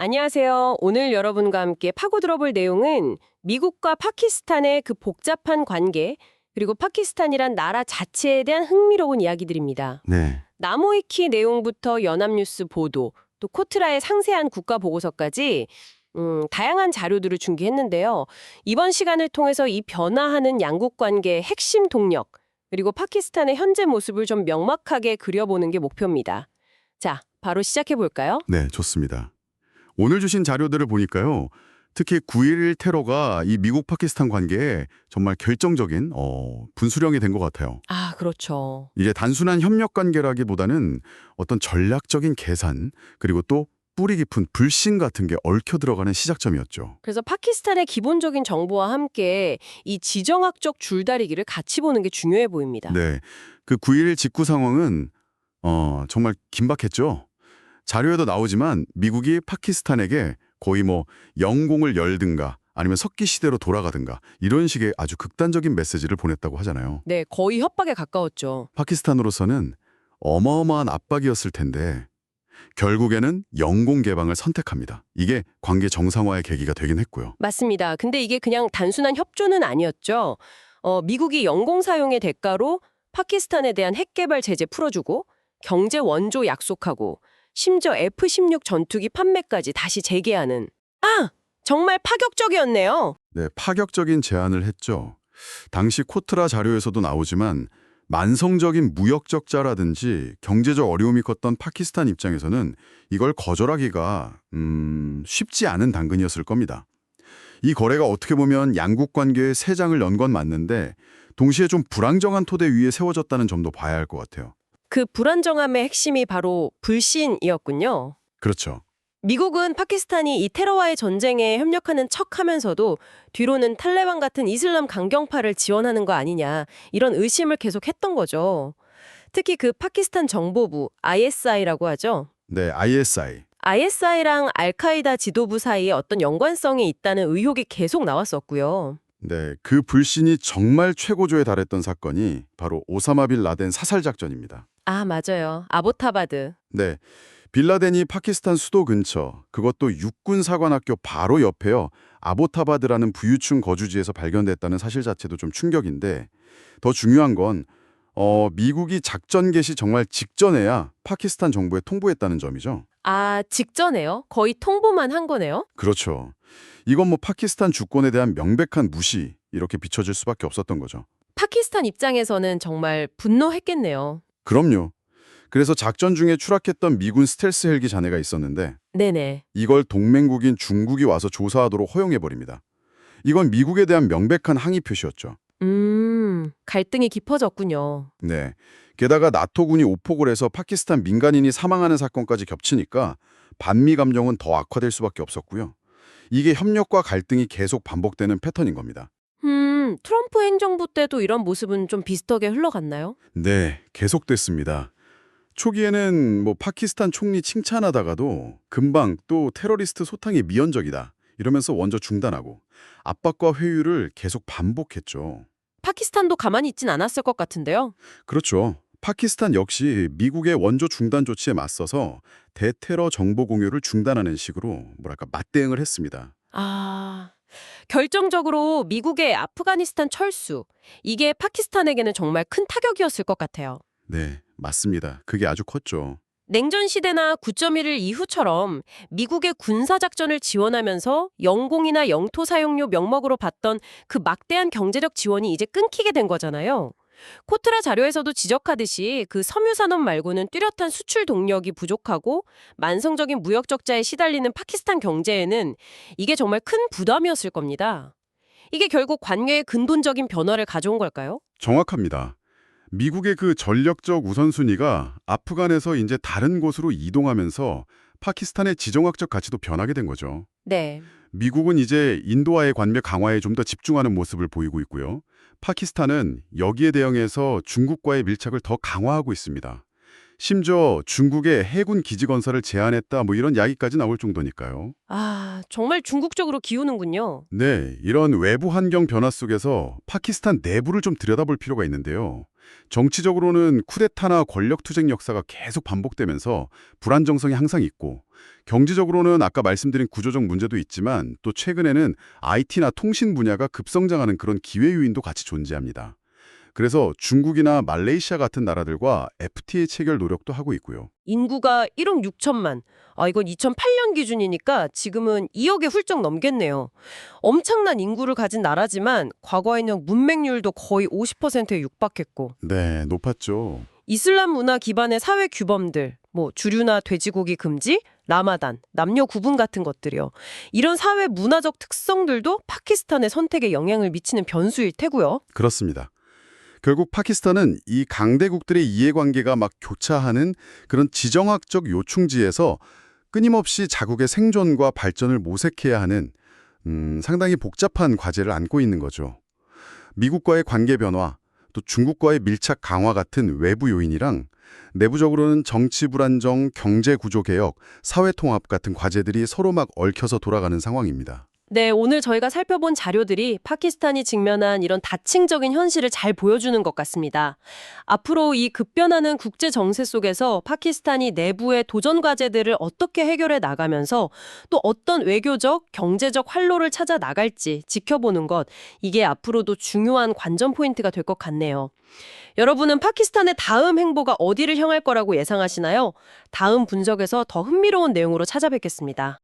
안녕하세요. 오늘 여러분과 함께 파고 들어볼 내용은 미국과 파키스탄의 그 복잡한 관계, 그리고 파키스탄이란 나라 자체에 대한 흥미로운 이야기들입니다. 네. 나무위키 내용부터 연합뉴스 보도, 또 코트라의 상세한 국가 보고서까지 음, 다양한 자료들을 준비했는데요. 이번 시간을 통해서 이 변화하는 양국 관계의 핵심 동력, 그리고 파키스탄의 현재 모습을 좀 명확하게 그려보는 게 목표입니다. 자, 바로 시작해 볼까요? 네, 좋습니다. 오늘 주신 자료들을 보니까요. 특히 9.11 테러가 이 미국 파키스탄 관계에 정말 결정적인 어, 분수령이 된 것 같아요. 아, 그렇죠. 이제 단순한 협력 관계라기보다는 어떤 전략적인 계산 그리고 또 뿌리 깊은 불신 같은 게 얽혀 들어가는 시작점이었죠. 그래서 파키스탄의 기본적인 정보와 함께 이 지정학적 줄다리기를 같이 보는 게 중요해 보입니다. 네. 그 9.11 직후 상황은 어, 정말 긴박했죠. 자료에도 나오지만 미국이 파키스탄에게 거의 뭐 영공을 열든가 아니면 석기 시대로 돌아가든가 이런 식의 아주 극단적인 메시지를 보냈다고 하잖아요. 네, 거의 협박에 가까웠죠. 파키스탄으로서는 어마어마한 압박이었을 텐데 결국에는 영공 개방을 선택합니다. 이게 관계 정상화의 계기가 되긴 했고요. 맞습니다. 근데 이게 그냥 단순한 협조는 아니었죠. 어, 미국이 영공 사용의 대가로 파키스탄에 대한 핵 개발 제재 풀어주고 경제 원조 약속하고 심지어 F-16 전투기 판매까지 다시 재개하는 아! 정말 파격적이었네요. 네, 파격적인 제안을 했죠. 당시 코트라 자료에서도 나오지만 만성적인 무역 적자라든지 경제적 어려움이 컸던 파키스탄 입장에서는 이걸 거절하기가 음, 쉽지 않은 당근이었을 겁니다. 이 거래가 어떻게 보면 양국 관계의 새 장을 연 건 맞는데 동시에 좀 불안정한 토대 위에 세워졌다는 점도 봐야 할 것 같아요. 그 불안정함의 핵심이 바로 불신이었군요. 그렇죠. 미국은 파키스탄이 이 테러와의 전쟁에 협력하는 척 하면서도 뒤로는 탈레반 같은 이슬람 강경파를 지원하는 거 아니냐 이런 의심을 계속 했던 거죠. 특히 그 파키스탄 정보부 ISI라고 하죠. 네, ISI. ISI랑 알카이다 지도부 사이에 어떤 연관성이 있다는 의혹이 계속 나왔었고요. 네, 그 불신이 정말 최고조에 달했던 사건이 바로 오사마 빌 라덴 사살 작전입니다. 아 맞아요. 아보타바드. 네. 빌 라덴이 파키스탄 수도 근처, 그것도 육군 사관학교 바로 옆에요. 아보타바드라는 부유층 거주지에서 발견됐다는 사실 자체도 좀 충격인데 더 중요한 건 어, 미국이 작전 개시 정말 직전에야 파키스탄 정부에 통보했다는 점이죠. 아 직전에요? 거의 통보만 한 거네요? 그렇죠. 이건 뭐 파키스탄 주권에 대한 명백한 무시 이렇게 비춰질 수밖에 없었던 거죠. 파키스탄 입장에서는 정말 분노했겠네요. 그럼요. 그래서 작전 중에 추락했던 미군 스텔스 헬기 잔해가 있었는데 네네. 이걸 동맹국인 중국이 와서 조사하도록 허용해버립니다. 이건 미국에 대한 명백한 항의 표시였죠. 음, 갈등이 깊어졌군요. 네. 게다가 나토군이 오폭을 해서 파키스탄 민간인이 사망하는 사건까지 겹치니까 반미 감정은 더 악화될 수밖에 없었고요. 이게 협력과 갈등이 계속 반복되는 패턴인 겁니다. 음, 트럼프 행정부 때도 이런 모습은 좀 비슷하게 흘러갔나요? 네, 계속됐습니다. 초기에는 뭐 파키스탄 총리 칭찬하다가도 금방 또 테러리스트 소탕이 미연적이다 이러면서 먼저 중단하고 압박과 회유를 계속 반복했죠. 파키스탄도 가만히 있진 않았을 것 같은데요. 그렇죠. 파키스탄 역시 미국의 원조 중단 조치에 맞서서 대테러 정보 공유를 중단하는 식으로 뭐랄까 맞대응을 했습니다. 아, 결정적으로 미국의 아프가니스탄 철수. 이게 파키스탄에게는 정말 큰 타격이었을 것 같아요. 네, 맞습니다. 그게 아주 컸죠. 냉전 시대나 9.11 이후처럼 미국의 군사 작전을 지원하면서 영공이나 영토 사용료 명목으로 받던 그 막대한 경제적 지원이 이제 끊기게 된 거잖아요. 코트라 자료에서도 지적하듯이 그 섬유 산업 말고는 뚜렷한 수출 동력이 부족하고 만성적인 무역 적자에 시달리는 파키스탄 경제에는 이게 정말 큰 부담이었을 겁니다. 이게 결국 관계의 근본적인 변화를 가져온 걸까요? 정확합니다. 미국의 그 전력적 우선순위가 아프간에서 이제 다른 곳으로 이동하면서 파키스탄의 지정학적 가치도 변하게 된 거죠. 네. 미국은 이제 인도와의 관계 강화에 좀 더 집중하는 모습을 보이고 있고요. 파키스탄은 여기에 대응해서 중국과의 밀착을 더 강화하고 있습니다. 심지어 중국의 해군 기지 건설을 제한했다 뭐 이런 이야기까지 나올 정도니까요. 아, 정말 중국적으로 기우는군요. 네, 이런 외부 환경 변화 속에서 파키스탄 내부를 좀 들여다볼 필요가 있는데요. 정치적으로는 쿠데타나 권력 투쟁 역사가 계속 반복되면서 불안정성이 항상 있고 경제적으로는 아까 말씀드린 구조적 문제도 있지만 또 최근에는 IT나 통신 분야가 급성장하는 그런 기회 요인도 같이 존재합니다. 그래서 중국이나 말레이시아 같은 나라들과 FTA 체결 노력도 하고 있고요. 인구가 1억 6천만. 아, 이건 2008년 기준이니까 지금은 2억에 훌쩍 넘겠네요. 엄청난 인구를 가진 나라지만 과거에는 문맹률도 거의 50%에 육박했고 네, 높았죠. 이슬람 문화 기반의 사회 규범들, 뭐 주류나 돼지고기 금지, 라마단, 남녀 구분 같은 것들이요. 이런 사회 문화적 특성들도 파키스탄의 선택에 영향을 미치는 변수일 테고요. 그렇습니다. 결국 파키스탄은 이 강대국들의 이해관계가 막 교차하는 그런 지정학적 요충지에서 끊임없이 자국의 생존과 발전을 모색해야 하는 음, 상당히 복잡한 과제를 안고 있는 거죠. 미국과의 관계 변화, 또 중국과의 밀착 강화 같은 외부 요인이랑 내부적으로는 정치 불안정, 경제 구조 개혁, 사회 통합 같은 과제들이 서로 막 얽혀서 돌아가는 상황입니다. 네, 오늘 저희가 살펴본 자료들이 파키스탄이 직면한 이런 다층적인 현실을 잘 보여주는 것 같습니다. 앞으로 이 급변하는 국제 정세 속에서 파키스탄이 내부의 도전 과제들을 어떻게 해결해 나가면서 또 어떤 외교적, 경제적 활로를 찾아 나갈지 지켜보는 것, 이게 앞으로도 중요한 관전 포인트가 될 것 같네요. 여러분은 파키스탄의 다음 행보가 어디를 향할 거라고 예상하시나요? 다음 분석에서 더 흥미로운 내용으로 찾아뵙겠습니다.